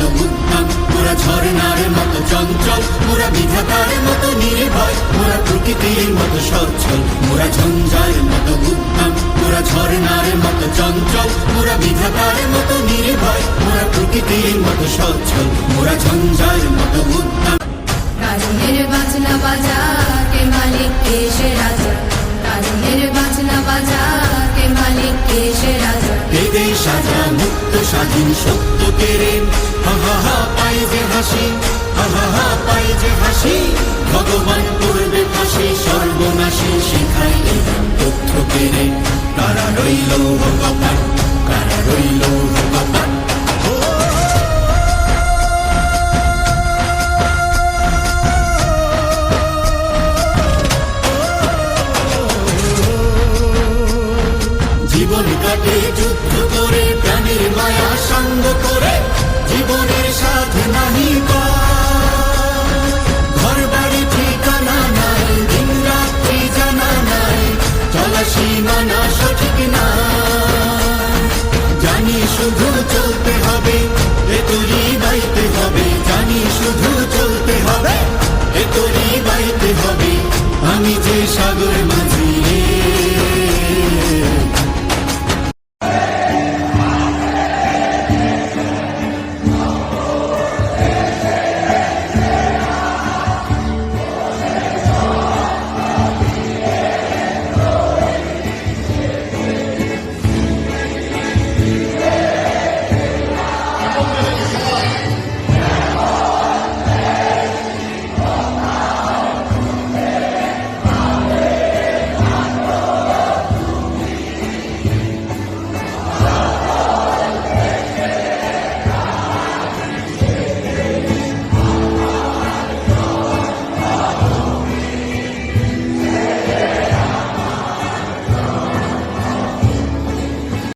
মতো উদ্যম পুরা ঝর্ণার মতো চঞ্চল পুরা বিধাতার মতো নির্ভয় পুরা প্রকৃতির মতো সচ্ছল পুরা ঝঞ্ঝার মতো উদ্যম পুরা ঝর্ণার মতো চঞ্চল পুরা বিধাতার মতো নির্ভয় পুরা প্রকৃতির মতো সচ্ছল পুরা ঝঞ্ঝার মতো উদ্যম কাজনের বাজনা বাজা মুক্ত স্বাধীন সত্য তেরে হা হা পাই যে হাসি। হা হা পাই যে হাসি। ভগবান করবে ফাঁসি, সর্বনাশী শিখাই তথ্য কেড়ে কারা রইল কারা রইল